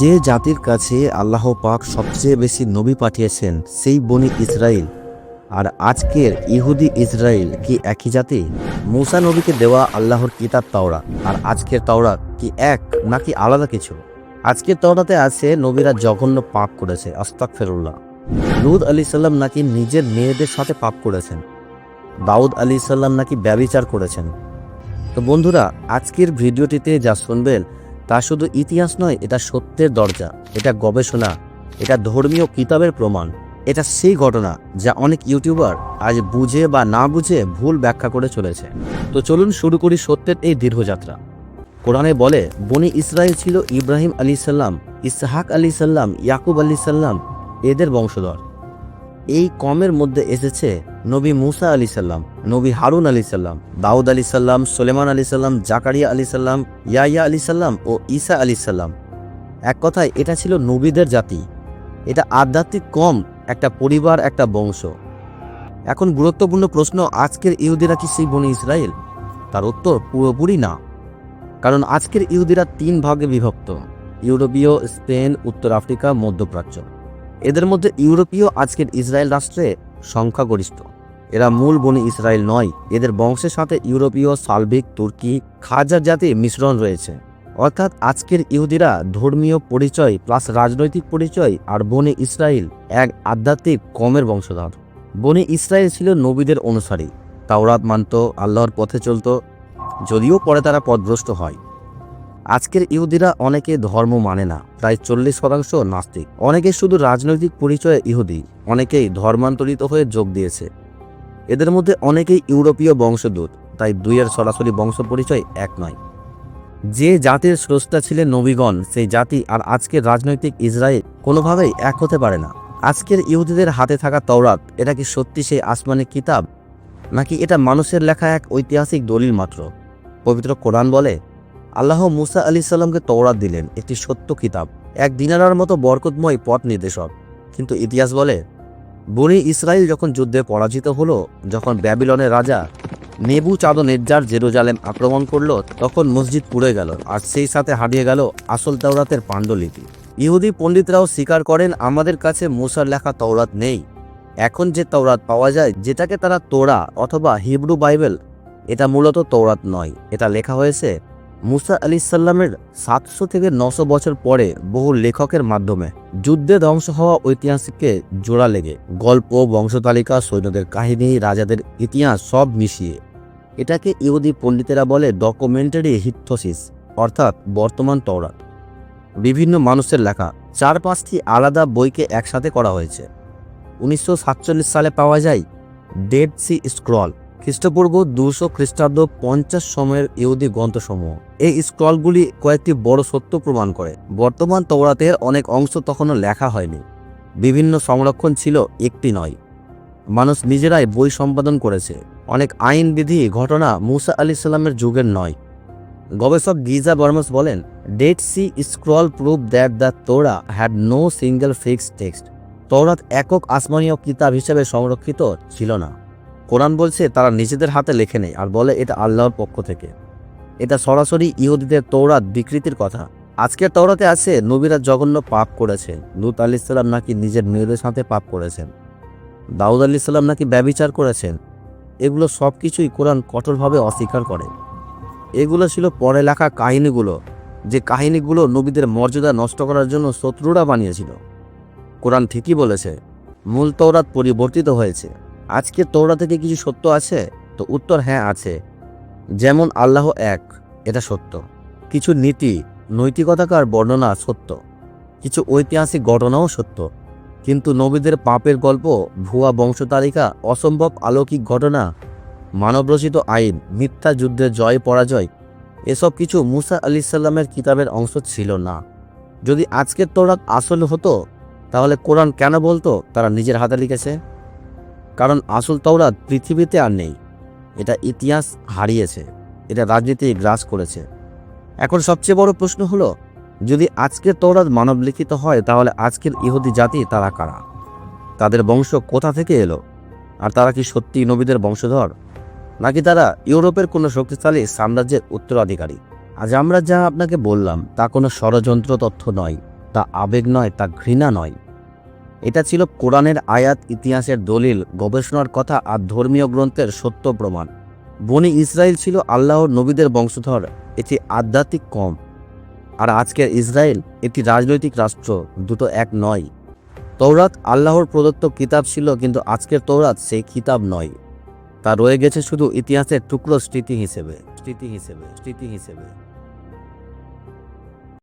যে জাতির কাছে আল্লাহ পাক সবচেয়ে বেশি নবী পাঠিয়েছেন, সেই বনি ইসরায়েল আর আজকের ইহুদি ইসরায়েল কি একই জাতি? মুসা নবীকে দেওয়া আল্লাহর কিতাব তাওরা। আর আজকের তাওরা কি এক নাকি আলাদা কিছু? আজকের তাওরাতে আছে নবীরা জঘন্য পাপ করেছে আস্তাক ফেরুল্লাহ লুদ আলী সাল্লাম নাকি নিজের মেয়েদের সাথে পাপ করেছেন। দাউদ আলী সাল্লাম নাকি ব্যবিচার করেছেন। তো বন্ধুরা, আজকের ভিডিওটিতে যা শুনবেন তা শুধু ইতিহাস নয়, এটা সত্যের দরজা, এটা গবেষণা, এটা ধর্মীয় কিতাবের প্রমাণ। এটা সেই ঘটনা যা অনেক ইউটিউবার আজ বুঝে বা না বুঝে ভুল ব্যাখ্যা করে চলেছে। তো চলুন শুরু করি সত্যের এই দীর্ঘযাত্রা। কোরআনে বলে, বনি ইসরায়েল ছিল ইব্রাহিম আলী সাল্লাম ইসহাক আলী সাল্লাম ইয়াকুব আলী সাল্লাম এদের বংশধর। এই কমের মধ্যে এসেছে নবী মুসা আলী সাল্লাম, নবী হারুন আলী সাল্লাম, দাউদ আলী সাল্লাম, সোলেমান আলী সাল্লাম, জাকারিয়া আলী সাল্লাম ইয়াইয়া আলী সাল্লাম ও ঈসা আলী সাল্লাম। এক কথায় এটা ছিল নবীদের জাতি। এটা আধ্যাত্মিক কম, একটা পরিবার, একটা বংশ। এখন গুরুত্বপূর্ণ প্রশ্ন, আজকের ইহুদিরা কি সেই বনি ইসরায়েল? তার উত্তর পুরোপুরি না। কারণ আজকের ইহুদিরা তিন ভাগে বিভক্ত, ইউরোপীয়, স্পেন, উত্তর আফ্রিকা, মধ্যপ্রাচ্য। এদের মধ্যে ইউরোপীয় আজকের ইসরায়েল রাষ্ট্রে সংখ্যাগরিষ্ঠ। এরা মূল বনি ইসরায়েল নয়, এদের বংশের সাথে ইউরোপীয়, সালভিক, তুর্কি, খাজার জাতির মিশ্রণ রয়েছে। অর্থাৎ আজকের ইহুদিরা ধর্মীয় পরিচয় প্লাস রাজনৈতিক পরিচয় আর বনে ইসরায়েল এক আধ্যাত্মিক কমের বংশধর। বনে ইসরায়েল ছিল নবীদের অনুসারী। তাওরাত মানত, আল্লাহর পথে চলত, যদিও পরে তারা পথভ্রষ্ট হয়। আজকের ইহুদিরা অনেকে ধর্ম মানে না, প্রায় চল্লিশ শতাংশ নাস্তিক। অনেকে শুধু রাজনৈতিক পরিচয়ে ইহুদি, অনেকেই ধর্মান্তরিত হয়ে যোগ দিয়েছে। এদের মধ্যে অনেকেই ইউরোপীয় বংশদূত তাই দুইয়ের সরাসরি বংশ পরিচয় এক নয়। যে জাতির স্রষ্টা ছিলেন নবীগণ, সেই জাতি আর আজকের রাজনৈতিক ইসরায়েল কোনোভাবেই এক হতে পারে না। আজকের ইহুদিদের হাতে থাকা তওরাত, এটা কি সত্যি সেই আসমানি কিতাব? নাকি এটা মানুষের লেখা এক ঐতিহাসিক দলিল মাত্র? পবিত্র কোরআন বলে আল্লাহ মুসা আলি সাল্লামকে তওরাত দিলেন, একটি সত্য কিতাব, এক দিনারার মতো বরকতময় পথ নির্দেশক। কিন্তু ইতিহাস বলে, বনি ইসরায়েল যখন যুদ্ধে পরাজিত হলো, যখন ব্যাবিলনের রাজা নেবু চাঁদো নেজ্জার জেরুজালেম আক্রমণ করল, তখন মসজিদ পুড়ে গেল, আর সেই সাথে হারিয়ে গেল আসল তাওরাতের পাণ্ডুলিপি। ইহুদি পণ্ডিতরাও স্বীকার করেন, আমাদের কাছে মুসার লেখা তওরাত নেই। এখন যে তওরাত পাওয়া যায়, যেটাকে তারা তোরা অথবা হিব্রু বাইবেল, এটা মূলত তৌরাত নয়, এটা লেখা হয়েছে মুসা আলি সাল্লামের সাতশো থেকে নশো বছর পরে বহু লেখকের মাধ্যমে যুদ্ধে ধ্বংস হওয়া ঐতিহাসিককে জোড়া লেগে গল্প, বংশতালিকা, সৈন্যদের কাহিনী, রাজাদের ইতিহাস সব মিশিয়ে। এটাকে ইহুদি পণ্ডিতেরা বলে ডকুমেন্টারি হিথোসিস অর্থাৎ বর্তমান তওরাত। বিভিন্ন মানুষের লেখা চার পাঁচটি আলাদা বইকে একসাথে করা হয়েছে। উনিশশো সাতচল্লিশ সালে পাওয়া যায় ডেড সি স্ক্রল খ্রিস্টপূর্ব দুশো খ্রিস্টাব্দ পঞ্চাশ সময়ের ইহুদি গ্রন্থসমূহ। এই স্ক্রলগুলি কয়েকটি বড় সত্য প্রমাণ করে। বর্তমান তওরাতের অনেক অংশ তখনও লেখা হয়নি। বিভিন্ন সংরক্ষণ ছিল, একটি নয়। মানুষ নিজেরাই বই সম্পাদন করেছে। অনেক আইন বিধি ঘটনা মুসা আলি সাল্লামের যুগের নয়। গবেষক গিজা বর্মস বলেন dead sea scroll prove that the Torah had no single fixed text তওরাত একক আসমানীয় কিতাব হিসেবে সংরক্ষিত ছিল না। কোরআন বলছে, তারা নিজেদের হাতে লেখে নেই আর বলে এটা আল্লাহর পক্ষ থেকে। এটা সরাসরি ইহুদিদের তৌরাত বিকৃতির কথা। আজকের তৌরাতে আছে, নবীরা জঘন্য পাপ করেছে লুত আলি সাল্লাম নাকি নিজের মেয়েদের সাথে পাপ করেছেন। দাউদ আলি সাল্লাম নাকি ব্যবিচার করেছেন। এগুলো সব কিছুই কোরআন কঠোরভাবে অস্বীকার করে। এগুলো ছিল পরে লেখা কাহিনীগুলো, যে কাহিনীগুলো নবীদের মর্যাদা নষ্ট করার জন্য শত্রুরা বানিয়েছিল। কোরআন ঠিকই বলেছে, মূল তৌরাত পরিবর্তিত হয়েছে। আজকে তোরা থেকে কিছু সত্য আছে? তো উত্তর হ্যাঁ আছে। যেমন আল্লাহ এক, এটা সত্য। কিছু নীতি, নৈতিকতাকার বর্ণনা সত্য। কিছু ঐতিহাসিক ঘটনাও সত্য। কিন্তু নবীদের পাপের গল্প, ভুয়া বংশতালিকা, অসম্ভব আলৌকিক ঘটনা, মানবরচিত আইন, মিথ্যা যুদ্ধের জয়, পরাজয়, এসব কিছু মুসা আলি সাল্লামের কিতাবের অংশ ছিল না। যদি আজকের তোরাত আসল হতো, তাহলে কোরআন কেন বলতো? তারা নিজের হাতে লিখেছে। কারণ আসল তওরাত পৃথিবীতে আর নেই। এটা ইতিহাস হারিয়েছে, এটা রাজনীতি গ্রাস করেছে। এখন সবচেয়ে বড় প্রশ্ন হলো, যদি আজকের তওরাত মানবলিখিত হয়, তাহলে আজকের ইহুদি জাতি তারা কারা? তাদের বংশ কোথা থেকে এলো? আর তারা কি সত্যি নবীদের বংশধর? নাকি তারা ইউরোপের কোনো শক্তিশালী সাম্রাজ্যের উত্তরাধিকারী? আজ আমরা যা আপনাকে বললাম, তা কোনো ষড়যন্ত্র তথ্য নয়, তা আবেগ নয়, তা ঘৃণা নয়। এটা ছিল কোরআনের আয়াত ইতিহাসের দলিল, গবেষণার কথা আর ধর্মীয় গ্রন্থের সত্য প্রমাণ। বনি ইসরায়েল ছিল আল্লাহর নবীদের বংশধর, এটি আধ্যাত্মিক কম। আর আজকের ইসরায়েল এটি রাজনৈতিক রাষ্ট্র, দুটো এক নয়। তৌরাত আল্লাহর প্রদত্ত কিতাব ছিল, কিন্তু আজকের তৌরাত সেই কিতাব নয়। তা রয়ে গেছে শুধু ইতিহাসের টুকরো স্মৃতি হিসেবে স্মৃতি হিসেবে স্মৃতি হিসেবে।